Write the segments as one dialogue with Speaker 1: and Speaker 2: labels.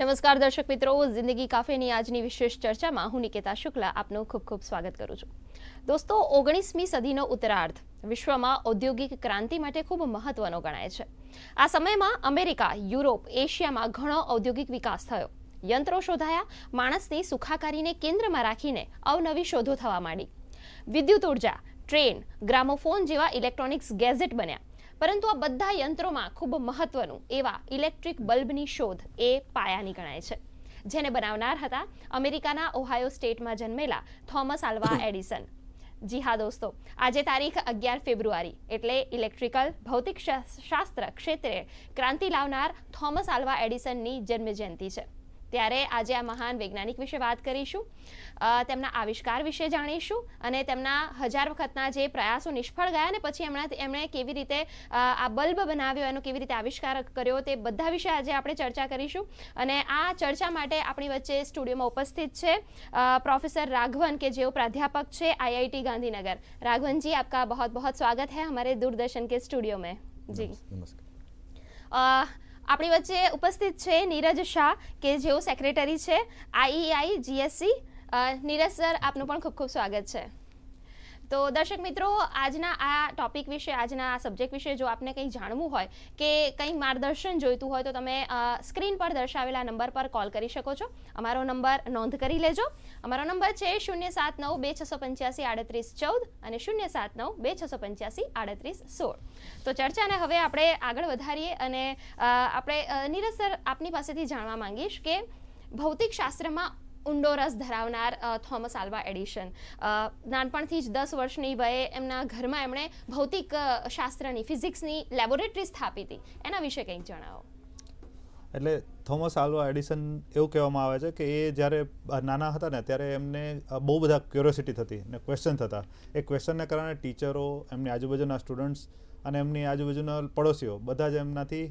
Speaker 1: નમસ્કાર દર્શક મિત્રો, જિંદગી કાફેની આજની વિશેષ ચર્ચામાં હું નિકેતા શુક્લા આપનું ખૂબ ખૂબ સ્વાગત કરું છું. દોસ્તો, ઓગણીસમી સદીનો ઉત્તરાર્ધ વિશ્વમાં ઔદ્યોગિક ક્રાંતિ માટે ખૂબ મહત્વનો ગણાય છે. આ સમયમાં અમેરિકા, યુરોપ, એશિયામાં ઘણો ઔદ્યોગિક વિકાસ થયો. યંત્રો શોધાયા, માણસની સુખાકારીને કેન્દ્રમાં રાખીને અવનવી શોધો થવા માંડી. વિદ્યુત ઊર્જા, ટ્રેન, ગ્રામોફોન જેવા ઇલેક્ટ્રોનિક્સ ગેઝેટ બન્યા. પરંતુ આ બધા યંત્રોમાં ખૂબ મહત્વનું એવા ઇલેક્ટ્રિક બલ્બની શોધ એ પાયાની ગણાય છે. જેને બનાવનાર હતા અમેરિકાના ઓહાયો સ્ટેટમાં જન્મેલા થોમસ આલ્વા એડિસન. જી હા દોસ્તો આજે તારીખ અગિયાર ફેબ્રુઆરી એટલે ઇલેક્ટ્રિકલ ભૌતિક શાસ- શાસ્ત્ર ક્ષેત્રે ક્રાંતિ લાવનાર થોમસ આલ્વા એડિસનની જન્મ જયંતિ છે. ત્યારે આજે આ મહાન વૈજ્ઞાનિક વિશે વાત કરીશું. તેમના આવિષ્કાર વિશે જાણીશું અને તેમના હજાર વખતના જે પ્રયાસો નિષ્ફળ ગયા ને પછી એમણે એમણે કેવી રીતે આ બલ્બ બનાવ્યો એનો કેવી રીતે આવિષ્કાર કર્યો તે બધા વિશે આજે આપણે ચર્ચા કરીશું. અને આ ચર્ચા માટે આપણી વચ્ચે સ્ટુડિયોમાં ઉપસ્થિત છે પ્રોફેસર રાઘવન કે જેઓ પ્રાધ્યાપક છે આઈઆઈટી ગાંધીનગર. રાઘવનજી जी आपका बहुत સ્વાગત स्वागत है દૂરદર્શન કે के स्टूडियो में जी આપણી વચ્ચે ઉપસ્થિત છે નીરજ શાહ, કે જેઓ સેક્રેટરી છે, આઈઈઆઈ, જીએસસી. નીરજ સર, આપનું પણ ખૂબ ખૂબ સ્વાગત છે. તો દર્શક મિત્રો, આજના આ ટોપિક વિશે, આજના આ સબ્જેક્ટ વિશે જો આપને કંઈ જાણવું હોય કે કંઈ માર્ગદર્શન જોઈતું હોય તો તમે સ્ક્રીન પર દર્શાવેલા નંબર પર કોલ કરી શકો છો. અમારો નંબર નોંધ કરી લેજો. અમારો નંબર છે શૂન્ય સાત નવ બે છસો પંચ્યાસી આડત્રીસ ચૌદ અને શૂન્ય સાત નવ બે છસો પંચ્યાસી આડત્રીસ સોળ. તો ચર્ચાને હવે આપણે આગળ વધારીએ અને આપણે નીરજ સર આપની પાસેથી જાણવા માંગીશ કે ભૌતિક શાસ્ત્રમાં ઊંડો રસ ધરાવનાર થોમસ આલ્વા એડિશન. નાનપણથી જ દસ વર્ષની વયે એમના ઘરમાં એમણે ભૌતિક શાસ્ત્રની, ફિઝિક્સની લેબોરેટરી સ્થાપી હતી. એના વિશે કંઈક જણાવો.
Speaker 2: એટલે થોમસ આલ્વા એડિસન એવું કહેવામાં આવે છે કે એ જ્યારે નાના હતા ને ત્યારે એમને બહુ બધા ક્યુરિયોસિટી થતી ને ક્વેશ્ચન થતા. એ ક્વેશ્ચનને કારણે ટીચરો, એમની આજુબાજુના સ્ટુડન્ટ્સ અને એમની આજુબાજુના પડોશીઓ બધા જ એમનાથી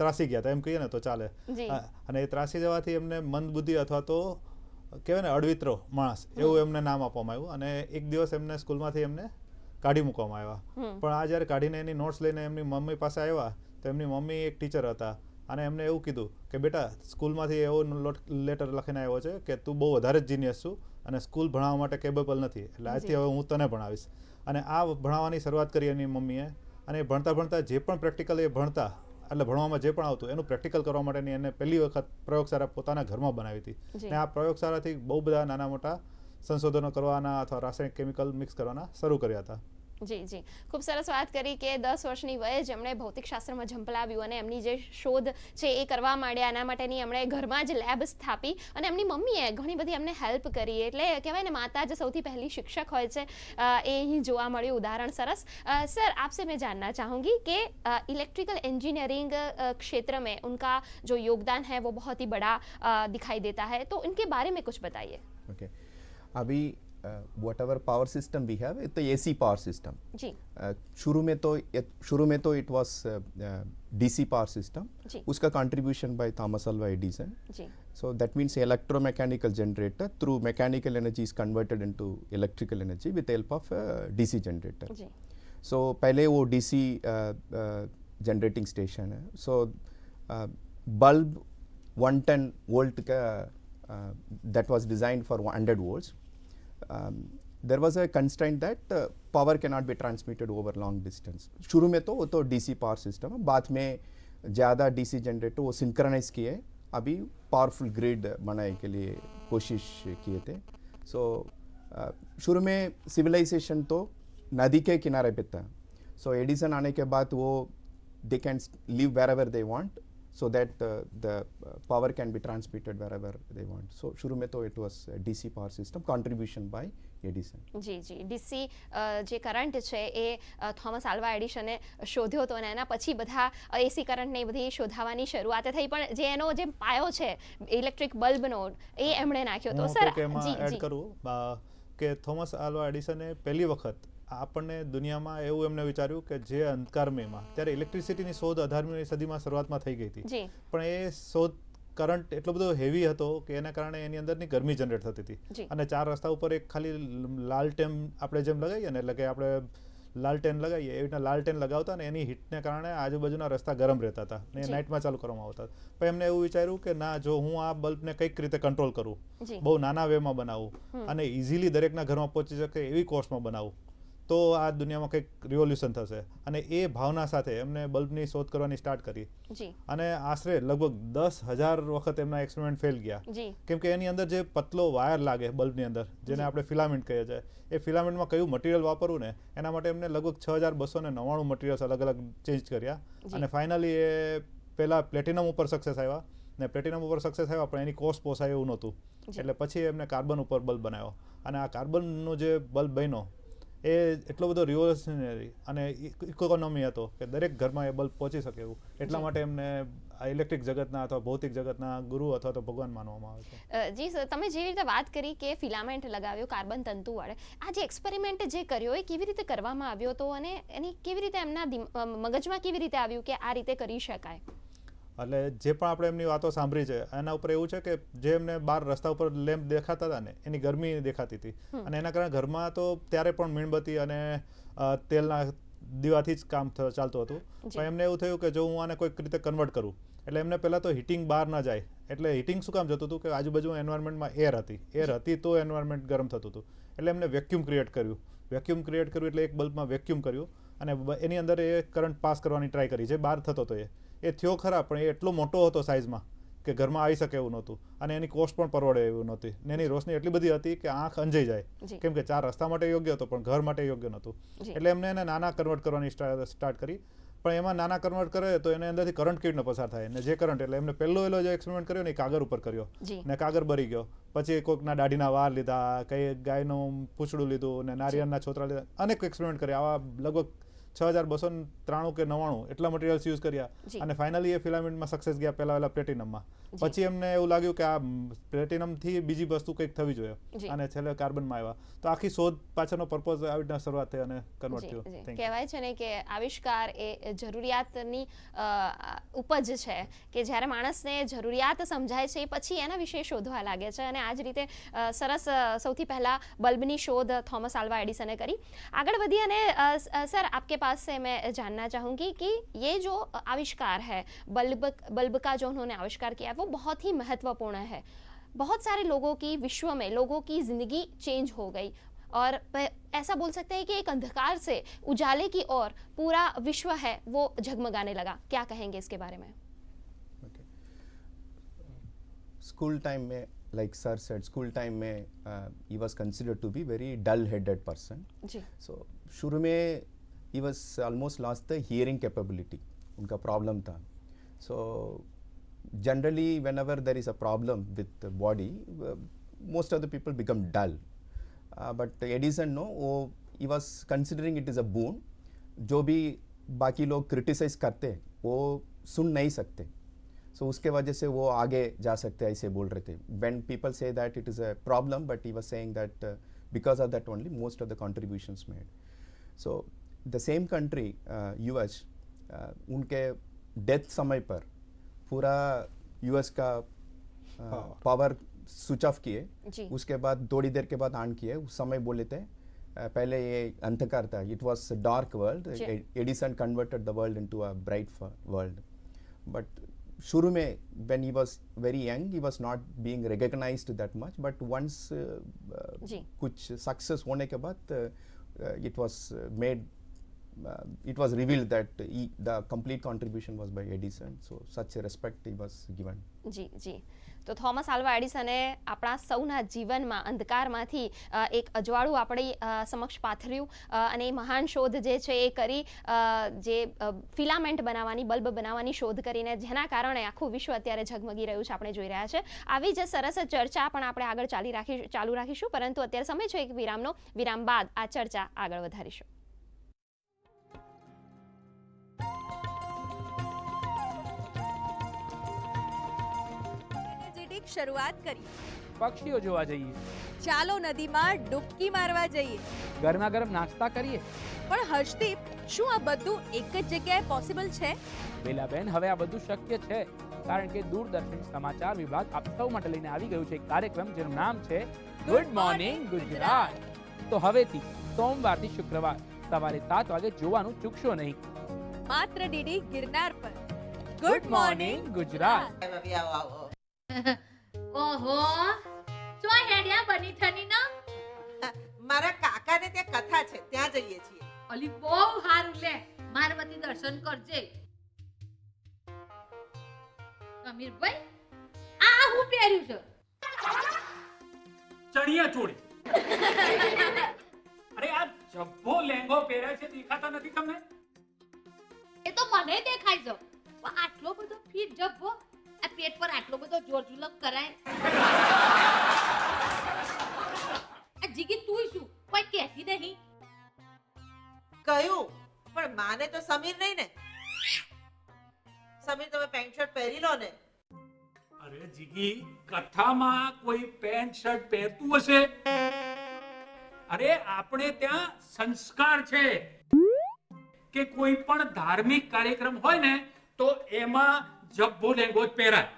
Speaker 2: ત્રાસી ગયા હતા એમ કહીએ ને તો ચાલે. અને એ ત્રાસી જવાથી એમને મંદબુદ્ધિ અથવા તો કહેવાય ને અડવિત્રો માણસ એવું એમને નામ આપવામાં આવ્યું. અને એક દિવસ એમને સ્કૂલમાંથી એમને કાઢી મૂકવામાં આવ્યા. પણ આ જ્યારે કાઢીને એની નોટ્સ લઈને એમની મમ્મી પાસે આવ્યા તો એમની મમ્મી એક ટીચર હતા. અને એમને એવું કીધું કે બેટા સ્કૂલમાંથી એવો લેટર લખીને આવ્યો છે કે તું બહુ વધારે જ જીનિયસ છું અને સ્કૂલ ભણાવવા માટે કેપેબલ નથી. એટલે આજથી હવે હું તને ભણાવીશ. અને આ ભણાવવાની શરૂઆત કરી એની મમ્મીએ. અને ભણતા ભણતા જે પણ પ્રેક્ટિકલ એ ભણતા એટલે ભણવામાં જે પણ આવતું એનું પ્રેક્ટિકલ કરવા માટેની એને પહેલી વખત પ્રયોગશાળા પોતાના ઘરમાં બનાવી હતી. અને આ પ્રયોગશાળાથી બહુ બધા નાના મોટા સંશોધનો કરવાના અથવા રાસાયણિક કેમિકલ મિક્સ કરવાના શરૂ કર્યા હતા.
Speaker 1: જી જી ખૂબ સરસ વાત કરી કે દસ વર્ષની વયે જેમણે ભૌતિક શાસ્ત્રમાં ઝંપલાવ્યું અને એમની જે શોધ છે એ કરવા માંડ્યા એના માટેની એમણે ઘરમાં જ લેબ સ્થાપી અને એમની મમ્મીએ ઘણી બધી એમને હેલ્પ કરી એટલે કહેવાય ને માતા જ સૌથી પહેલી શિક્ષક હોય છે અ, એ અહીં જોવા મળ્યું ઉદાહરણ સરસ અ, सर आपसे मैं जानना चाहूँगी कि अ, इलेक्ट्रिकल इंजीनियरिंग अ, क्षेत्र में उनका जो योगदान है वो बहुत ही बड़ा अ, दिखाई देता है तो इनके बारे में कुछ बताइए
Speaker 3: okay अभी whatever power system we have तो एसी पावर सिस्टम
Speaker 1: जी
Speaker 3: शुरू में तो ये- शुरू में तो it was DC power system
Speaker 1: जी
Speaker 3: उसका contribution by Thomas Alva Edison
Speaker 1: ji
Speaker 3: so that means electromechanical generator through mechanical energy is converted into electrical energy with the help of uh, dc generator
Speaker 1: जी
Speaker 3: सो पहले वो DC generating station है so bulb one ten volt का that was designed for hundred volts there was a constant that power can not be transmitted over long distance शुरू में तो वो तो DC power system है बाद में ज़्यादा डीसी जनरेटर वो सिंक्रनाइज किए अभी पावरफुल ग्रिड बनाने के लिए कोशिश किए थे सो शुरू में सिविलाइजेशन तो नदी के किनारे पे था सो एडिसन आने के बाद वो they can live wherever they want so that uh, the uh, power can be transmitted wherever they want. So, shuru mein to it was DC power system contribution by Edison
Speaker 1: જી જી. DC uh, જે current છે એ Thomas Alva એડિશને શોધ્યો હતો અને એના પછી બધા uh, એસી કરંટને એ બધી શોધાવાની શરૂઆત થઈ. પણ જે એનો જે પાયો છે ઇલેક્ટ્રિક બલ્બનો એ એમણે નાખ્યો
Speaker 2: તો
Speaker 1: સર જી જી.
Speaker 2: કરું કે થોમસ આલ્વા એડિસને પહેલી વખત આપણને દુનિયામાં એવું એમને વિચાર્યું કે જે અંધકારમયમાં ત્યારે ઇલેક્ટ્રિસિટીની શોધ અઢારમી સદીમાં શરૂઆતમાં થઈ ગઈ હતી. પણ એ શોધ કરંટ એટલો બધો હેવી હતો કે એના કારણે એની અંદરની ગરમી જનરેટ થતી હતી. અને ચાર રસ્તા ઉપર એક ખાલી લાલટેમ આપણે જેમ લગાવીએ ને એટલે કે આપણે લાલટેન લગાવીએ એવી રીતના લાલટેન લગાવતા ને એની હીટને કારણે આજુબાજુના રસ્તા ગરમ રહેતા હતા ને નાઇટમાં ચાલુ કરવામાં આવતા પણ એમને એવું વિચાર્યું કે ના જો હું આ બલ્બને કંઈક રીતે કંટ્રોલ કરું બહુ નાના વેમાં બનાવું અને ઇઝીલી દરેકના ઘરમાં પહોંચી શકે એવી કોસ્ટમાં બનાવું. તો આ દુનિયામાં કંઈક રિવોલ્યુશન થશે. અને એ ભાવના સાથે એમને બલ્બની શોધ કરવાની સ્ટાર્ટ કરી. અને આશરે લગભગ દસ હજાર વખત એમના એક્સપેરિમેન્ટ ફેલ ગયા. કેમ કે એની અંદર જે પતલો વાયર લાગે બલ્બની અંદર જેને આપણે ફિલામેન્ટ કહીએ છીએ એ ફિલામેન્ટમાં કયું મટીરિયલ વાપરવું ને એના માટે એમને લગભગ છ હજાર બસો ને નવ્વાણું મટીરિયલ્સ અલગ અલગ ચેન્જ કર્યા. અને ફાઇનલી એ પહેલાં પ્લેટિનમ ઉપર સક્સેસ આવ્યા. ને પ્લેટિનમ ઉપર સક્સેસ આવ્યા પણ એની કોસ્ટ પોસાય એવું નહોતું. એટલે પછી એમને કાર્બન ઉપર બલ્બ બનાવ્યો. અને આ કાર્બનનો જે બલ્બ બન્યો એ એટલો બધો રિવોલ્યુશનરી અને ઇકોનોમી હતો કે દરેક ઘરમાં એ બલ્બ પહોંચી શકે એવું. એટલા માટે એમને આ ઇલેક્ટ્રિક જગતના અથવા ભૌતિક જગતના ગુરુ અથવા તો ભગવાન માનવામાં આવે છે.
Speaker 1: જી સર તમે જેવી રીતે વાત કરી કે ફિલામેન્ટ લગાવ્યો કાર્બન તંતુ વડે આ જે એક્સપેરિમેન્ટ જે કર્યો એ કેવી રીતે કરવામાં આવ્યો હતો અને એની કેવી રીતે એમના મગજમાં કેવી રીતે આવ્યું કે આ રીતે કરી શકાય?
Speaker 2: એટલે જે પણ આપણે એમની વાતો સાંભળી છે એના ઉપર એવું છે કે જે એમને બહાર રસ્તા ઉપર લેમ્પ દેખાતા હતા ને એની ગરમી દેખાતી હતી. અને એના કારણે ઘરમાં તો ત્યારે પણ મીણબત્તી અને તેલના દીવાથી જ કામ ચાલતું હતું. પણ એમને એવું થયું કે જો હું આને કોઈક રીતે કન્વર્ટ કરું. એટલે એમને પહેલાં તો હીટિંગ બહાર ન જાય. એટલે હીટિંગ શું કામ જતું હતું કે આજુબાજુ એન્વાયરમેન્ટમાં એર હતી. એર હતી તો એન્વાયરમેન્ટ ગરમ થતું હતું. એટલે એમને વેક્યુમ ક્રિએટ કર્યું. વેક્યુમ ક્રિએટ કર્યું એટલે એક બલ્બમાં વેક્યુમ કર્યું. અને એની અંદર એ કરંટ પાસ કરવાની ટ્રાય કરી. જે બહાર થતો હતો એ. એ થયો ખરા પણ એ એટલો મોટો હતો સાઇઝમાં કે ઘરમાં આવી શકે એવું નહોતું. અને એની કોસ્ટ પણ પરવડે એવું નહોતી. ને એની રોશની એટલી બધી હતી કે આંખ અંજાઈ જાય. કેમ કે ચાર રસ્તા માટે યોગ્ય હતો પણ ઘર માટે યોગ્ય નહોતું. એટલે એમને એને નાના કન્વર્ટ કરવાની સ્ટાર્ટ કરી. પણ એમાં નાના કન્વર્ટ કરે તો એને અંદરથી કરંટ કેવી પસાર થાય. ને જે કરંટ એટલે એમને પહેલો એલો જે એક્સપેરિમેન્ટ કર્યો ને એ કાગળ ઉપર કર્યો. ને કાગળ બરી ગયો. પછી કોઈકના દાઢીના વાર લીધા કઈ ગાયનું પૂછડું લીધું ને નારિયેળના છોતરા લીધા. અનેક એક્સપેરિમેન્ટ કર્યા. આવા લગભગ છ હજાર બસો ત્રાણું કે નવ્વાણું એટલા મટીરિયલ્સ યુઝ કર્યા. અને ફાઇનલી એ ફિલામેન્ટમાં સક્સેસ ગયા પહેલા પહેલા પ્લેટિનમમાં પછી એમને એવું લાગ્યું કે આ પ્લેટિનમથી બીજી વસ્તુ કંઈક થવી જોઈએ. અને છેલ્લે કાર્બનમાં આવ્યા. તો આખી શોધ પાછળનો પર્પઝ આવી રીતના શરૂઆત થઈ અને કન્વર્ટ થયો.
Speaker 1: કહેવાય છે ને કે આવિષ્કાર એ જરૂરિયાતની ઉપજ છે કે જ્યારે માણસને જરૂરિયાત સમજાય છે પછી એના વિશે શોધવા લાગે છે. અને આ જ રીતે સરસ સૌથી પહેલા બલ્બની શોધ થોમસ આલ્વા એડિસને કરી. આગળ વધી અને સર આપકે पास से मैं जानना चाहूँगी कि ये जो आविष्कार है बल्ब बल्ब का जो उन्होंने आविष्कार किया है वो बहुत ही महत्वपूर्ण है बहुत सारे लोगों की विश्व में लोगों की ज़िंदगी चेंज हो गई और ऐसा बोल सकते हैं कि एक अंधकार से उजाले की ओर पूरा विश्व है वो झगमगाने लगा क्या कहेंगे इसके बारे में
Speaker 3: Okay. School time में, like sir said, school time में uh, he was considered to be very dull-headed person.
Speaker 1: जी
Speaker 3: So शुरू में he was almost lost the hearing capability. उनका problem था. So generally whenever there is a problem with the body, uh, most of the people become dull. Uh, but Edison no, वो he was considering it is a boon. जो भी बाकी लोग criticise करते हैं वो सुन नहीं सकते सो उसके वजह से वो आगे जा सकते हैं ऐसे बोल रहे थे when people say that it is a problem but he was saying that because of that only most of the contributions made so the same country US उनके डेथ समय पर पूरा यूएस का पावर स्विच ऑफ किए
Speaker 1: जी
Speaker 3: उसके बाद थोड़ी देर के बाद ऑन किए उस समय बोले थे अ, पहले ये अंधकार था it was dark world
Speaker 1: ji.
Speaker 3: Edison converted the world into a bright world but शुरू में when he was very young he was not being recognized that much but once uh, uh,
Speaker 1: जी
Speaker 3: कुछ सक्सेस होने के बाद it was made it was revealed that he, the complete contribution was by Edison so such a respect he was given.
Speaker 1: જી જી. તો Thomas Alva એડિસને આપણા સૌના જીવનમાં અંધકારમાંથી એક અજવાળું આપણી સમક્ષ પાથર્યું. અને એ મહાન શોધ જે છે એ કરી જે ફિલામેન્ટ બનાવવાની બલ્બ બનાવવાની શોધ કરીને જેના કારણે આખું વિશ્વ અત્યારે ઝગમગી રહ્યું છે આપણે જોઈ રહ્યા છે. આવી જ સરસ ચર્ચા પણ આપણે આગળ ચાલી રાખી ચાલુ રાખીશું પરંતુ અત્યારે સમય છે એક વિરામનો. વિરામ બાદ આ ચર્ચા આગળ વધારીશું.
Speaker 4: એનર્જેટિક શરૂઆત કરી.
Speaker 5: પક્ષીઓ જોવા જઈએ.
Speaker 4: ચાલો નદીમાં ડૂબકી મારવા જઈએ.
Speaker 5: ગરમા ગરમ નાસ્તા કરીએ.
Speaker 4: પણ હર્ષદીપ શું આ બધું એક જ જગ્યાએ પોસિબલ છે?
Speaker 5: બેલાબેન હવે આ બધું શક્ય છે કારણ કે દૂરદર્શન સમાચાર વિભાગ આપ સૌ માટે લઈને આવી ગયું છે એક કાર્યક્રમ જેનું નામ છે ગુડ મોર્નિંગ ગુજરાત તો હવેથી સોમવારથી શુક્રવાર સવારે સાત વાગે જોવાનું ચૂકશો નહીં.
Speaker 4: માત્ર ડીડી ગિરનાર પર.
Speaker 5: ગુડ મોર્નિંગ ગુજરાત
Speaker 6: ઓહો જો હેડિયા બની થની ના?
Speaker 7: મારા કાકાને તે કથા છે ત્યાં જઈએ છીએ.
Speaker 6: અલી બહુ હારું લે માર વતી દર્શન કરજે. સમીરભાઈ આ હું પહેર્યું છે?
Speaker 8: ચણિયા ચોળી. અરે આ જબ્બો લેંગો પહેર્યા છે દેખાતા નથી તમને?
Speaker 6: એ તો મને દેખાય છે. આટલો બધો ફીટ જબ્બો આ પેટ પર આટલો બધો જોર જુલમ કરાય? આ જીગી તું શું? કોઈ કહેતી નહીં?
Speaker 7: કયું પણ માને તો સમીર નહીં ને. સમીર તમે પેન્ટ શર્ટ પહેરી લો ને.
Speaker 8: અરે જીગી કથામાં કોઈ પેન્ટ શર્ટ પહેરતું હશે? અરે આપણે ત્યાં સંસ્કાર છે કે કોઈ પણ ધાર્મિક કાર્યક્રમ હોય ને તો એમાં જબ્બો લેંગો જ પહેરાય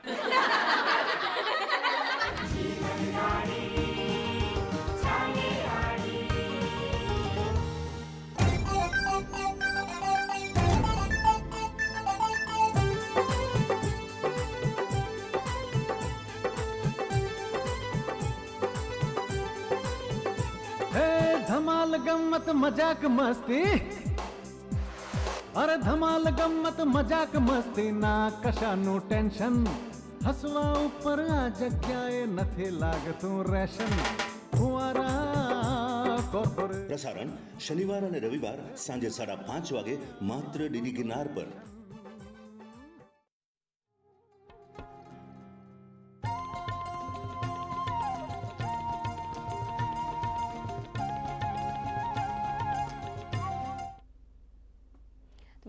Speaker 9: હે ધમાલ ગમ્મત મજાક મસ્તી અરે ધમાલ ગમત મજાક મસ્તી ના કશાનું ટેન્શન? હસવા ઉપર આ જગ્યાએ નથી લાગતું રેશન?
Speaker 10: પ્રસારણ શનિવાર અને રવિવાર સાંજે સાડા પાંચ વાગે માત્ર ડીડી ગિરનાર પર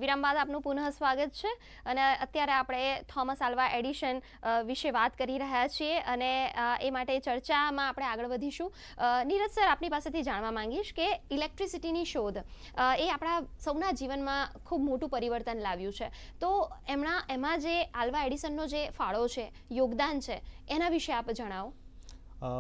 Speaker 1: વિરામ બાદ આપનું પુનઃ સ્વાગત છે. અને અત્યારે આપણે થોમસ આલ્વા એડિશન વિશે વાત કરી રહ્યા છીએ અને એ માટે ચર્ચામાં આપણે આગળ વધીશું. નીરજ સર, આપની પાસેથી જાણવા માંગીશ કે ઇલેક્ટ્રિસિટીની શોધ એ આપણા સૌના જીવનમાં ખૂબ મોટું પરિવર્તન લાવ્યું છે. તો એમના એમાં જે આલ્વા એડિસનનો જે ફાળો છે, યોગદાન છે, એના વિશે આપ જણાવો.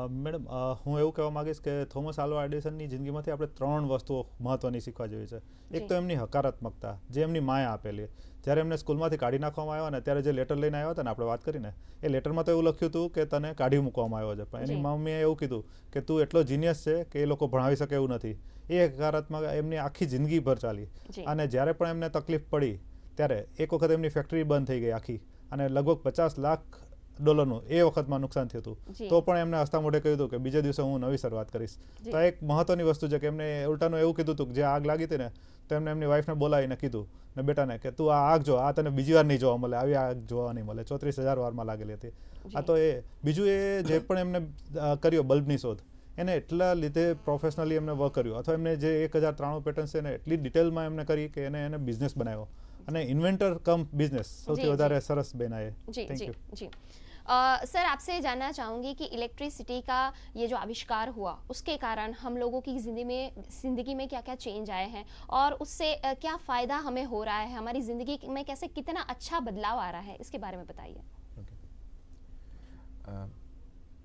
Speaker 2: મેડમ હું એવું કહેવા માંગીશ કે થોમસ આલ્વા એડિસનની જિંદગીમાંથી આપણે ત્રણ વસ્તુઓ મહત્વની શીખવા જેવી છે. એક તો એમની હકારાત્મકતા જે એમની માયા આપેલી. જ્યારે એમને સ્કૂલમાંથી કાઢી નાખવામાં આવ્યા ને ત્યારે જે લેટર લઈને આવ્યા હતા ને આપણે વાત કરીને એ લેટરમાં તો એવું લખ્યું હતું કે તને કાઢી મૂકવામાં આવ્યો છે. પણ એની મમ્મીએ એવું કીધું કે તું એટલો જીનિયસ છે કે એ લોકો ભણાવી શકે એવું નથી. એ હકારાત્મક એમની આખી જિંદગીભર ચાલી. અને જ્યારે પણ એમને તકલીફ પડી ત્યારે એક વખત એમની ફેક્ટરી બંધ થઈ ગઈ આખી. અને લગભગ પચાસ લાખ ડોલરનું એ વખતમાં નુકસાન થયું હતું. તો પણ એમને હસ્તા મોઢે કહ્યું હતું કે બીજા દિવસે હું નવી શરૂઆત કરીશ. તો એક મહત્વની વસ્તુ છે કે એમને ઉલટાનું એવું કીધું હતું કે જે આગ લાગી હતી ને તો એમને એમની વાઈફને બોલાવીને કીધું ને બેટાને કે તું આ આગ જો આ તને બીજી વાર નહીં જોવા મળે આવી આગ જોવા નહીં મળે. ચોત્રીસ હજાર વારમાં લાગેલી હતી. આ તો એ બીજું એ જે પણ એમને કર્યો બલ્બની શોધ એને એટલા લીધે પ્રોફેશનલી એમને વર્ક કર્યું. અથવા એમને જે એક હજાર ત્રાણું પેટર્ન છે એને એટલી ડિટેલમાં એમને કરી કે એને એને બિઝનેસ બનાવ્યો. અને ઇન્વેન્ટર કમ બિઝનેસ સૌથી વધારે સરસ
Speaker 1: બેનાએ
Speaker 2: થેન્ક યુ
Speaker 1: सर, आपसे जानना चाहूँगी कि इलेक्ट्रिसिटी का ये जो आविष्कार हुआ, उसके कारण हम लोगों की ज़िंदगी में ज़िंदगी में क्या क्या चेंज आए हैं और उससे क्या फ़ायदा हमें हो रहा है? हमारी ज़िंदगी में कैसे कितना अच्छा बदलाव आ रहा है? इसके बारे में बताइए।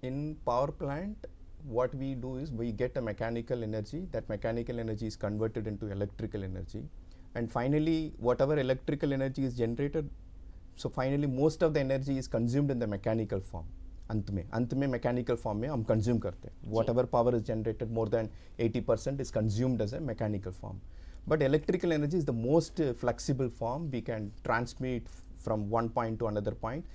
Speaker 3: In power plant what we do is we get a mechanical energy that mechanical energy is converted in to electrical energy and finally whatever electrical energy is generated so finally most of the energy is consumed in the mechanical form अंत में अंत में mechanical form में हम consume करते हैं whatever power is generated more than 80 percent is consumed as a mechanical form but electrical energy is the most uh, flexible form we can transmit from one point to another point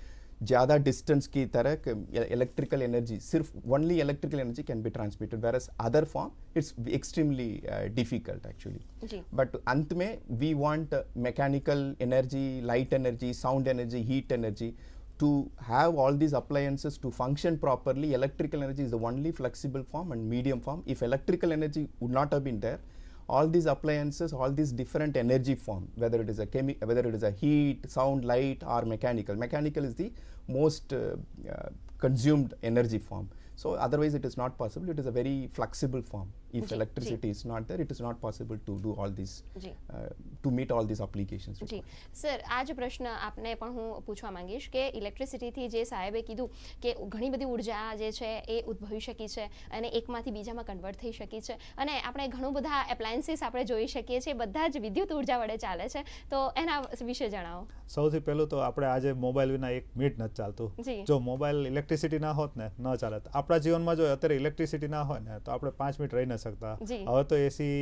Speaker 3: ज़्यादा distance की तरह electrical energy सिर्फ only electrical energy can be transmitted whereas other form it's extremely difficult actually
Speaker 1: ji
Speaker 3: but अंत में we want mechanical energy light energy sound energy heat energy to have all these appliances to function properly electrical energy is the only flexible form and medium form if electrical energy would not have been there all these appliances all these different energy form whether it is a chemi- whether it is a heat sound light or mechanical. Mechanical is the most uh, uh, consumed energy form So otherwise it is not possible. It is a very flexible form. If
Speaker 1: जी,
Speaker 3: electricity is not there, it is not possible to do all these, uh, to meet all these applications.
Speaker 1: જી. Sir આ જ પ્રશ્ન આપને પણ હું પૂછવા માંગીશ કે ઇલેક્ટ્રિસિટીથી જે સાહેબે કીધું કે ઘણી બધી ઊર્જા જે છે એ ઉદ્ભવી શકી છે અને એકમાંથી બીજામાં કન્વર્ટ થઈ શકી છે અને આપણે ઘણું બધા એપ્લાયન્સીસ આપણે જોઈ શકીએ છીએ બધા જ વિદ્યુત ઊર્જા વડે ચાલે છે તો એના વિશે જણાવો
Speaker 2: સૌથી પહેલું તો આપણે આજે મોબાઈલ વિના એક મિનિટ નથી ચાલતું
Speaker 1: જી.
Speaker 2: મોબાઈલ ઇલેક્ટ્રિસિટી ના હોત ને ન ચાલે આપણા જીવનમાં જો અત્યારે ઇલેક્ટ્રિસિટી ના હોય ને તો આપણે પાંચ મિનિટ રહી ન શકતા. હવે તો એસી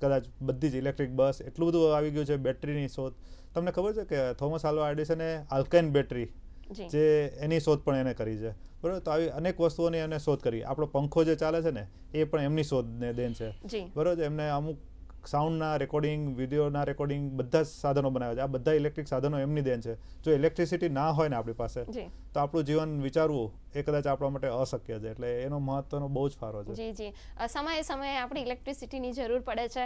Speaker 2: કદાચ બધી જ ઇલેક્ટ્રિક બસ એટલું બધું આવી ગયું છે બેટરીની શોધ. તમને ખબર છે કે થોમસ આલ્વા એડિસને આલ્કાઇન બેટરી
Speaker 1: જે.
Speaker 2: એની શોધ પણ એને કરી છે. બરાબર? તો આવી અનેક વસ્તુઓની એને શોધ કરી. આપણો પંખો જે ચાલે છે ને એ પણ એમની શોધને દેન છે. બરોબર એમને અમુક સાઉન્ડના રેકોર્ડિંગ વિડીયોના રેકોર્ડિંગ બધા જ સાધનો બનાવ્યા છે. આ બધા ઇલેક્ટ્રિક સાધનો એમની દેન છે. જો ઇલેક્ટ્રિસિટી ના હોય ને આપણી પાસે તો આપણું જીવન વિચારવું એ કદાચ આપણા માટે અશક્ય છે એટલે એનો મહત્વનો બહુ જ ફાળો છે.
Speaker 1: જી જી. સમયે સમયે આપણે ઇલેક્ટ્રિસિટીની જરૂર પડે છે.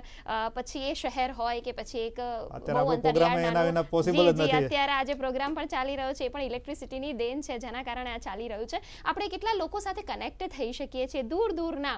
Speaker 1: પછી એ શહેર હોય કે પછી એક અંતરિયાળ
Speaker 2: એના વિના possible જ નથી.
Speaker 1: અત્યારે આજે પ્રોગ્રામ પણ ચાલી રહ્યો છે એ પણ ઇલેક્ટ્રિસિટીની દેન છે જેના કારણે આ ચાલી રહ્યું છે. આપણે કેટલા લોકો સાથે કનેક્ટ થઈ શકીએ છીએ? દૂર દૂરના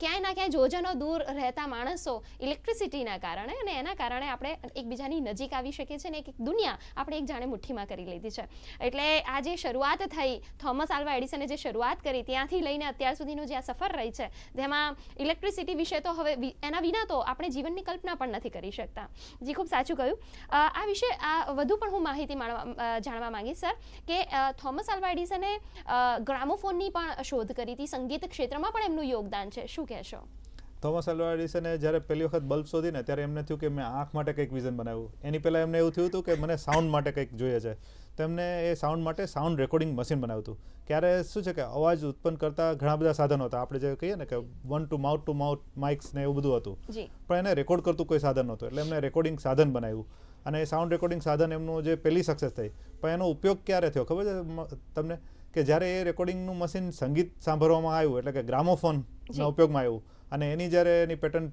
Speaker 1: ક્યાંય ના ક્યાંય જોજનો દૂર રહેતા માણસો ઇલેક્ટ્રિસિટીના કારણે અને એના કારણે આપણે એકબીજાની નજીક આવી શકીએ છીએ અને એક એક દુનિયા આપણે એક જાણે મુઠ્ઠીમાં કરી લીધી છે. એટલે આ જે શરૂઆત થઈ થોમસ આલ્વા એડિસને જે શરૂઆત કરી, ત્યાંથી લઈને અત્યાર સુધીનું જે આ સફર રહી છે, જેમાં ઇલેક્ટ્રિસિટી વિશે તો હવે એના વિના તો આપણે જીવનની કલ્પના પણ નથી કરી શકતા. જી, ખૂબ સાચું કહ્યું. આ વિશે આ વધુ પણ હું માહિતી જાણવા માંગીશ, સર, કે થોમસ આલ્વા એડિસને ગ્રામોફોનની પણ શોધ કરી હતી, સંગીત ક્ષેત્રમાં પણ એમનું યોગદાન છે. શું કહેશો?
Speaker 2: થોમસ અલ્વા એડિસને જ્યારે પહેલી વખત બલ્બ શોધી ને ત્યારે એમને થયું કે મેં આંખ માટે કંઈક વિઝન બનાવ્યું. એની પહેલાં એમને એવું થયું હતું કે મને સાઉન્ડ માટે કંઈક જોઈએ છે. તો એમને એ સાઉન્ડ માટે સાઉન્ડ રેકોર્ડિંગ મશીન બનાવ્યું હતું. ત્યારે શું છે કે અવાજ ઉત્પન્ન કરતા ઘણા બધા સાધનો હતા. આપણે જે કહીએ ને કે one to mouth to mouth mics ને એવું બધું હતું. પણ એને રેકોર્ડ કરતું કોઈ સાધન નહોતું. એટલે એમને રેકોર્ડિંગ સાધન બનાવ્યું. અને એ સાઉન્ડ રેકોર્ડિંગ સાધન એમનું જે પહેલી સક્સેસ થઈ. પણ એનો ઉપયોગ ક્યારે થયો? ખબર છે તમને? કે જ્યારે એ રેકોર્ડિંગનું મશીન સંગીત સાંભળવામાં આવ્યું એટલે કે ગ્રામોફોનના ઉપયોગમાં આવ્યું. અને એની જ્યારે એની પેટર્ન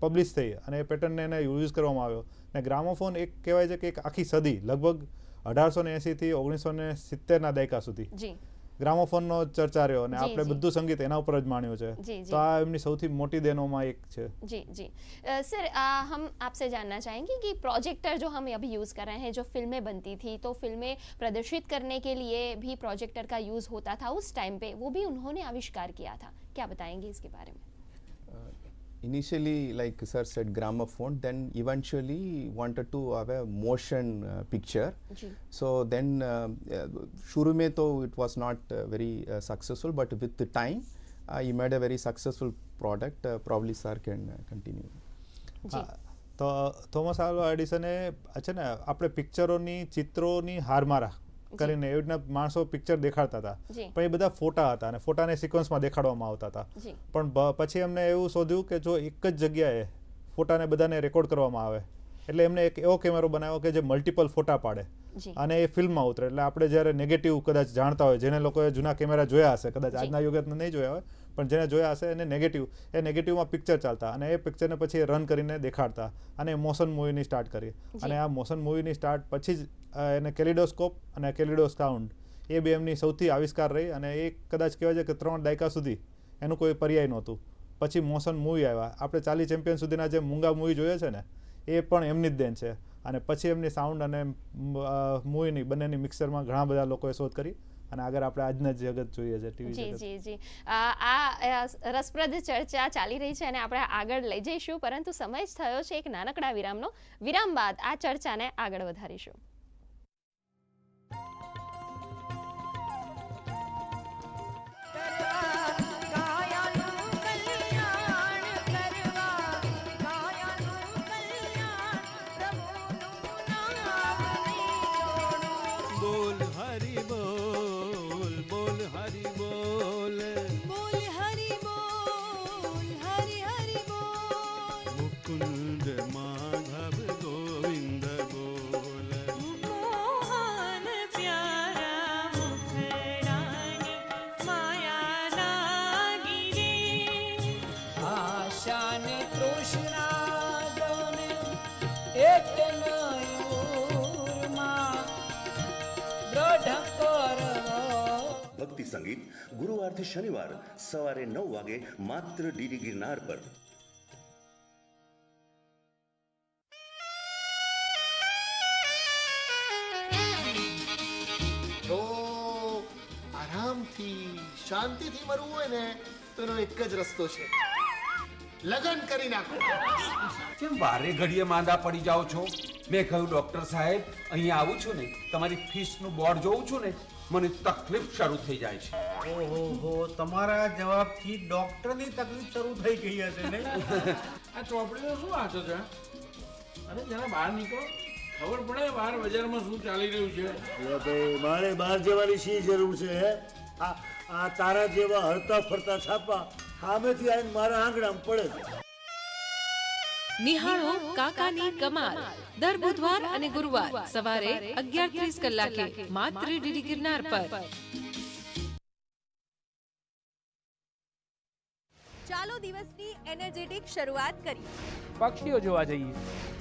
Speaker 2: પબ્લિશ થઈ અને એ પેટર્નને એને યુઝ કરવામાં આવ્યો. ને ગ્રામોફોન એક કહેવાય છે કે એક આખી સદી લગભગ અઢારસો ને એંસીથી ઓગણીસો ને સિત્તેરના દાયકા સુધી
Speaker 1: જી
Speaker 2: ગ્રામોફોનનો ચર્ચા રહ્યો અને
Speaker 1: જી,
Speaker 2: આપણે
Speaker 1: જી.
Speaker 2: બધું સંગીત એના ઉપર જ માણ્યું છે
Speaker 1: જી, જી.
Speaker 2: તો આ એમની સૌથી મોટી દેનોમાં એક છે
Speaker 1: जी जी अ, सर आ, हम आपसे जानना चाहेंगे कि प्रोजेक्टर जो हम अभी यूज़ कर रहे हैं जो फिल्में बनती थी तो फिल्में प्रदर्शित करने के लिए भी प्रोजेक्टर का यूज़ होता था उस टाइम पे वो भी उन्होंने आविष्कार किया था क्या बताएंगे इसके बारे में
Speaker 3: Uh, initially like sir said gramophone then eventually wanted to have a motion uh, picture
Speaker 1: Gee.
Speaker 3: so then um, uh, shuru mein to it was not uh, very uh, successful but with the time uh, he made a very successful product uh, probably sir can uh, continue
Speaker 1: Gee.
Speaker 2: uh, તો Thomas Alva એડિસને છે ને આપણે પિક્ચરોની ચિત્રોની હારમારા કરીને એવી રીતના માણસો picture દેખાડતા હતા. પણ એ બધા ફોટા હતા અને ફોટાને સિક્વન્સમાં દેખાડવામાં આવતા હતા. પણ પછી એમને એવું શોધ્યું કે જો એક જ જગ્યાએ ફોટાને બધાને રેકોર્ડ કરવામાં આવે. એટલે એમને એક એવો કેમેરો બનાવ્યો કે જે મલ્ટિપલ ફોટા પાડે. અને એ ફિલ્મમાં ઉતરે. એટલે આપણે જ્યારે નેગેટિવ કદાચ જાણતા હોય જેને લોકોએ જૂના કેમેરા જોયા હશે કદાચ આજના યુગે નહીં જોયા હોય પણ જેને જોયા હશે એને નેગેટિવ એ નેગેટિવમાં પિક્ચર ચાલતા અને એ પિક્ચરને પછી રન કરીને દેખાડતા અને મોશન મૂવીની સ્ટાર્ટ કરી. અને આ મોશન મૂવીની સ્ટાર્ટ પછી જ એને કેલિડોસ્કોપ અને કેલિડો સાઉન્ડ એ બે એમની સૌથી આવિષ્કાર રહી અને એ કદાચ કહેવાય છે કે ત્રણ દાયકા સુધી એનું કોઈ પર્યાય નહોતું. પછી મોશન મૂવી આવ્યા. આપણે ચાલી ચેમ્પિયન સુધીના જે મૂંગા મૂવી જોઈએ છે ને એ પણ એમની જ દેન છે. અને પછી એમની સાઉન્ડ અને મૂવીની બંનેની મિક્સરમાં ઘણા બધા લોકોએ શોધ કરી. અને આગળ આપણે આજના જગત જોઈએ છે ટીવી
Speaker 1: જી
Speaker 2: જગત.
Speaker 1: જી જી. આ રસપ્રદ ચર્ચા ચાલી રહી છે અને આપણે આગળ લઈ જઈશું પરંતુ સમય જ થયો છે એક નાનકડા વિરામનો. વિરામ બાદ આ ચર્ચાને આગળ વધારીશું.
Speaker 9: हरि હરી
Speaker 10: ભક્તિ સંગીત ગુરુવારથી શનિવાર સવારે નવ વાગે માત્ર ડીડી ગિરનાર પર.
Speaker 9: આરામથી શાંતિથી મરવું હોય ને તો એનો એક જ રસ્તો છે. લગન કરી નાખો.
Speaker 11: કેમ વારે ઘડીએ માંદા પડી જાઓ છો? મેં કહ્યું ડોક્ટર સાહેબ અહીંયા આવું છું ને. તમારી ફીસનું બોર્ડ જોઉં છું ને. મને તકલીફ શરૂ થઈ જાય છે.
Speaker 9: ઓહો તમારા જવાબથી ડોક્ટરની તકલીફ શરૂ થઈ ગઈ હશે ને
Speaker 8: આ ચોપડીનો શું વાંચો છે? અરે જરા બહાર નીકળો. ખબર પડે બહાર બજારમાં શું ચાલી રહ્યું છે.
Speaker 9: મારે બહાર જવાની શી જરૂર છે હે? આ આ તારા જેવા હરતા ફરતા છાપા સામેથી આવીને મારા આંગણામાં પડે છે.
Speaker 4: નિહાળો કાકાની કમાલ. દર બુધવાર અને ગુરુવાર સવારે અગિયાર ત્રીસ કલાકે માત્ર ડીડી ગિરનાર પર. ચાલો દિવસની એનર્જેટિક શરૂઆત કરીએ.
Speaker 5: પક્ષીઓ જોવા જઈએ.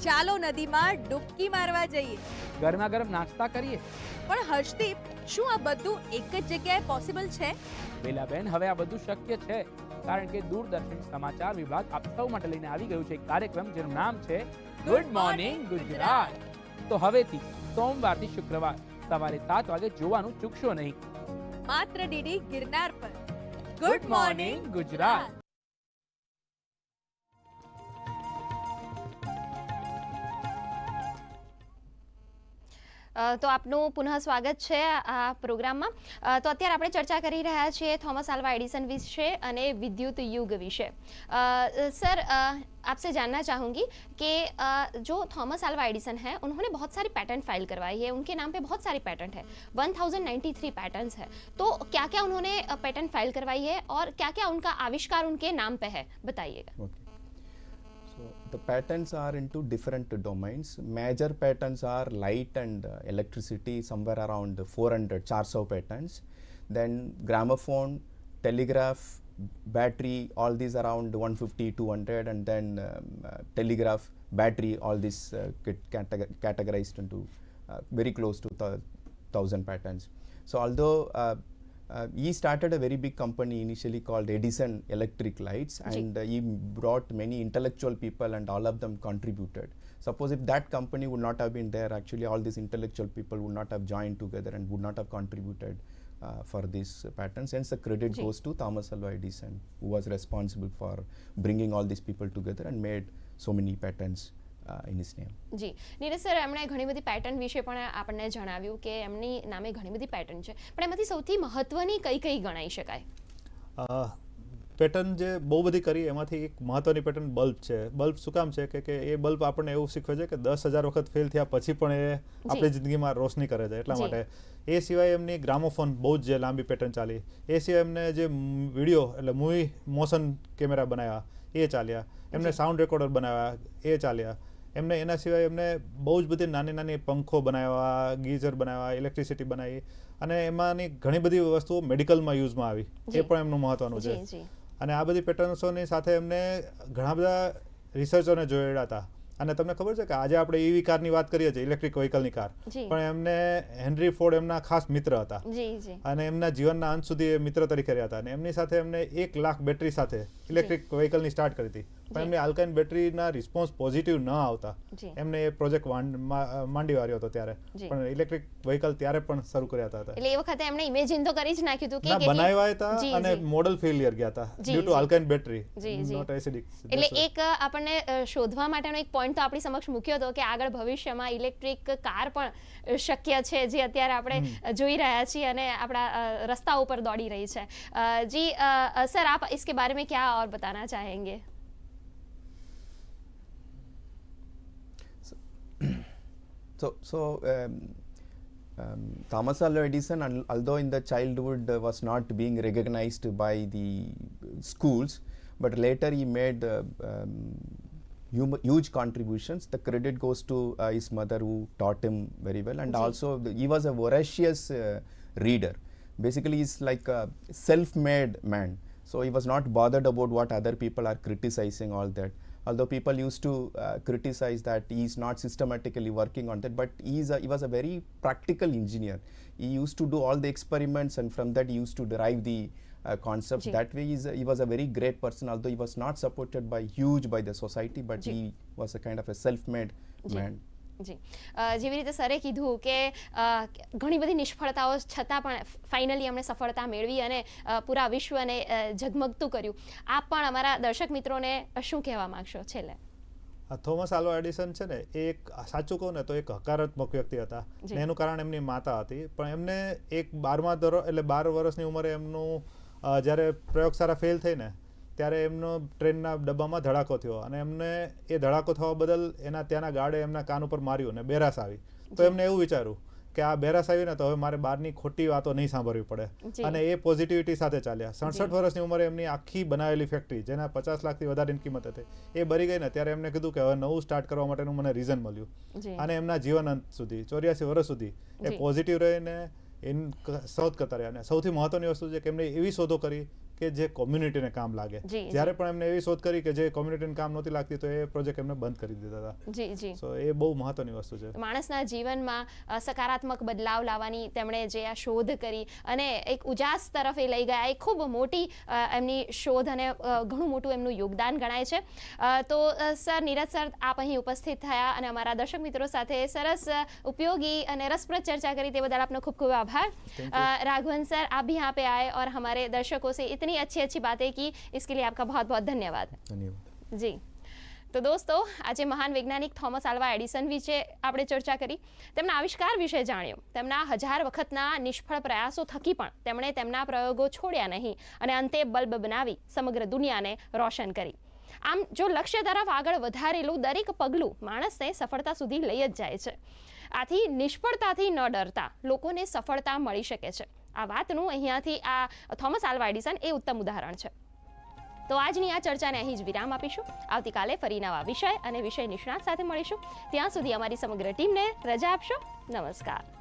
Speaker 4: ચાલો નદીમાં ડૂબકી મારવા જઈએ.
Speaker 5: ગરમા ગરમ નાસ્તા કરીએ.
Speaker 4: પણ હર્ષદીપ શું આ બધું એક જ જગ્યાએ પોસિબલ છે?
Speaker 5: બેન હવે આ બધું શક્ય છે. કારણ કે દૂરદર્શન સમાચાર વિભાગ આપ સૌ માટે લઈને આવી ગયું છે. એક કાર્યક્રમ જેનું નામ છે ગુડ મોર્નિંગ ગુજરાત તો હવેથી સોમવારથી શુક્રવાર સવારે સાત વાગે જોવાનું ચૂકશો નહીં.
Speaker 4: માત્ર ડીડી ગિરનાર પર.
Speaker 5: ગુડ મોર્નિંગ ગુજરાત
Speaker 1: તો આપનું પુનઃ સ્વાગત છે આ પ્રોગ્રામમાં અ, તો અત્યારે આપણે ચર્ચા કરી રહ્યા છીએ થોમસ આલ્વા एडिसन વિશે અને विद्युत युग विषय अ, सर अ, आपसे जानना चाहूँगी कि अ, जो थॉमस आल्वा एडिसन है उन्होंने बहुत सारी पैटेंट फाइल करवाई है उनके नाम पे बहुत सारी पैटेंट है 1093 पैटेंट्स है तो क्या क्या उन्होंने पैटेंट फाइल करवाई है और क्या क्या उनका आविष्कार उनके नाम पे है बताइएगा
Speaker 3: Okay. The patents are into different domains. Major patterns are light and uh, electricity, somewhere around 400, 400 patterns. Then gramophone, telegraph, battery, all these around 150, 200, and then um, uh, telegraph, battery, all these uh, get categ- categorized into uh, very close to the thousand patterns. So although uh, he started a very big company initially called Edison Electric Lights, and uh, he brought many intellectual people, and all of them contributed. Suppose if that company would not have been there, actually all these intellectual people would not have joined together and would not have contributed uh, for these patents. Hence, the credit goes to Thomas Alva Edison, who was responsible for bringing all these people together and made so many patents uh,
Speaker 1: જી. Neeraj sir એમણે ઘણી બધી pattern વિશે પણ આપણને જણાવ્યું કે એમની નામે ઘણી બધી પેટર્ન છે. પણ એમાંથી સૌથી મહત્વની કઈ કઈ ગણાઈ શકાય?
Speaker 2: પેટર્ન જે બહુ બધી કરી એમાંથી એક મહત્વની પેટર્ન બલ્બ છે. બલ્બ શું કામ છે? કે કે એ બલ્બ આપણને એવું શીખવે છે કે દસ હજાર વખત ફેલ થયા પછી પણ એ આપણી જિંદગીમાં રોશની કરે છે. એટલા માટે એ સિવાય એમની ગ્રામોફોન બહુ જ જે લાંબી પેટર્ન ચાલી. એ સિવાય એમને જે વીડિયો એટલે મૂવી મોશન કેમેરા બનાવ્યા એ ચાલ્યા. એમને સાઉન્ડ રેકોર્ડર બનાવ્યા એ ચાલ્યા. એમને એના સિવાય એમને બહુ જ બધી નાની નાની પંખો બનાવ્યા ગીઝર બનાવ્યા ઇલેક્ટ્રિસિટી બનાવી અને એમાંની ઘણી બધી વસ્તુઓ મેડિકલમાં યુઝમાં આવી. એ પણ એમનું મહત્વનું છે. અને આ બધી પેટર્ન્સોની સાથે એમને ઘણા બધા રિસર્ચોને જોડ્યા હતા. અને તમને ખબર છે કે આજે આપણે ઈવી કારની વાત કરીએ છીએ ઇલેક્ટ્રિક વ્હીકલની કાર પણ એમને હેનરી ફોર્ડ એમના ખાસ મિત્ર હતા. અને એમના જીવનના અંત સુધી એ મિત્ર તરીકે રહ્યા હતા. અને એમની સાથે એમને એક લાખ બેટરી સાથે ઇલેક્ટ્રિક વ્હીકલની સ્ટાર્ટ કરી હતી. પણ. એમની આલ્કાઇન બેટરીના રિસ્પોન્સ પોઝિટિવ ન આવતા. એમને એ પ્રોજેક્ટ માંડી વાર્યો હતો ત્યારે. પણ ઇલેક્ટ્રિક વ્હીકલ ત્યારે પણ શરૂ કર્યા હતા.
Speaker 1: એટલે એ વખતે એમણે ઇમેજિન તો કરી જ નાખ્યું હતું કે
Speaker 2: બનાવ્યા હતા અને મોડલ ફેલિયર ગયા હતા ડ્યુ ટુ આલ્કાઇન બેટરી. નોટ એસિડિક
Speaker 1: એટલે એક આપણને શોધવા માટેનો એક પોઈન્ટ તો આપણી સમક્ષ મૂક્યો હતો કે આગળ ભવિષ્યમાં ઇલેક્ટ્રિક કાર પણ અ, શક્ય છે જે અત્યારે આપણે અ, જોઈ રહ્યા છીએ અને આપણા અ, રસ્તા ઉપર દોડી રહી છે અ, જી અ, અ, સર આપ इसके बारे में क्या और बताना चाहेंगे
Speaker 3: So, so um, um, Thomas Alva Edison, al- although in the childhood uh, was not being recognized by the schools, but later he made uh, um, hum- huge contributions. The credit goes to uh, his mother, who taught him very well, and also the, he was a voracious uh, reader. Basically, he's like a self-made man. So he was not bothered about what other people are criticizing, all that. although people used to uh, criticize that he is not systematically working on that, but he, is a, he was a very practical engineer. He used to do all the experiments and from that he used to derive the uh, concepts.
Speaker 1: Ji.
Speaker 3: That way he's a, he was a very great person, although he was not supported by huge by the society, but
Speaker 1: Ji.
Speaker 3: he was a kind of a self-made man.
Speaker 1: જી જેવી રીતે સરે કીધું કે ઘણી બધી નિષ્ફળતાઓ છતાં પણ ફાઇનલી એમણે સફળતા મેળવી અને પૂરા વિશ્વને ઝગમગતું કર્યું આપ પણ અમારા દર્શક મિત્રોને શું કહેવા માંગશો છેલ્લે
Speaker 2: આ થોમસ આલ્વા એડિસન છે ને એ એક સાચું કહું ને તો એક હકારાત્મક વ્યક્તિ હતા. ને એનું કારણ એમની માતા હતી પણ એમને એક બારમા ધોરણ એટલે બાર વર્ષની ઉંમરે એમનું જ્યારે પ્રયોગશાળા ફેલ થઈ ને ત્યારે એમનો ટ્રેનના ડબ્બામાં ધડાકો થયો અને એમને એ ધડાકો થવા બદલ એના ત્યાંના ગાર્ડે એમના કાન ઉપર માર્યું ને બેરાસ આવી. તો એમને એવું વિચાર્યું કે આ બેરાસ આવી ને તો હવે મારે બહારની ખોટી વાતો નહીં સાંભળવી પડે. અને એ પોઝિટિવિટી સાથે ચાલ્યા. સડસઠ વર્ષની ઉંમરે એમની આખી બનાવેલી ફેક્ટરી જેના પચાસ લાખથી વધારે કિંમત હતી એ બરી ગઈ ને ત્યારે એમને કીધું કે હવે નવું સ્ટાર્ટ કરવા માટેનું મને રીઝન મળ્યું. અને એમના જીવન અંત સુધી ચોર્યાસી વર્ષ સુધી એ પોઝિટિવ રહીને ક- શોધ કરતા રહ્યા અને સૌથી મહત્વની વસ્તુ છે કે એમને એવી શોધો કરી કે જે કોમ્યુનિટીને કામ લાગે
Speaker 1: જી, જી.
Speaker 2: જ્યારે પણ એમને એવી શોધ કરી કે જે કોમ્યુનિટીને કામ નહોતી લાગતી તો એ પ્રોજેક્ટ એમને બંધ કરી દીધા હતા
Speaker 1: જી જી
Speaker 2: સો એ બહુ મહત્વની વસ્તુ છે
Speaker 1: માણસના જીવનમાં અ, સકારાત્મક બદલાવ લાવવાની તેમણે જે આ શોધ કરી અને એક ઉજાસ તરફ એ લઈ ગયા એ ખૂબ મોટી અ, એમની શોધ અને અ, ઘણું મોટું એમનું યોગદાન ગણાય છે અ, તો અ, સર નીરજ સર આપ અહીં ઉપસ્થિત થયા અને અમારા દર્શક મિત્રો સાથે સરસ અ, ઉપયોગી અને રસપ્રદ चर्चा करी તે બદલ આપનો खूब खूब आभार
Speaker 2: Thank
Speaker 1: अ, राघवन सर आप भी यहाँ पे आए और हमारे दर्शकों से इतनी अच्छी अच्छी बातें की इसके लिए आपका बहुत बहुत धन्यवाद
Speaker 3: ધન્યવાદ
Speaker 1: જી તો દોસ્તો આજે મહાન વૈજ્ઞાનિક થોમસ આલ્વા એડિસન વિશે આપણે ચર્ચા કરી તેમના આવિષ્કાર વિશે જાણ્યું તેમના હજાર વખતના નિષ્ફળ પ્રયાસો થકી પણ તેમણે તેમના પ્રયોગો છોડ્યા નહીં અને અંતે બલ્બ બનાવી સમગ્ર દુનિયાને રોશન કરી આમ જો લક્ષ્ય તરફ આગળ વધારેલું દરેક પગલું માણસને સફળતા સુધી લઈ જ જાય છે આથી નિષ્ફળતાથી ન ડરતા લોકોને સફળતા મળી શકે છે આ વાતનું અહીંયાથી આ થોમસ આલ્વા એડિસન એ ઉત્તમ ઉદાહરણ છે. તો આજની આ ચર્ચાને અહીં જ વિરામ આપીશું. આવતીકાલે ફરી નવા વિષય અને વિષય નિષ્ણાત સાથે મળીશું. ત્યાં સુધી અમારી સમગ્ર ટીમને રજા આપશો. નમસ્કાર.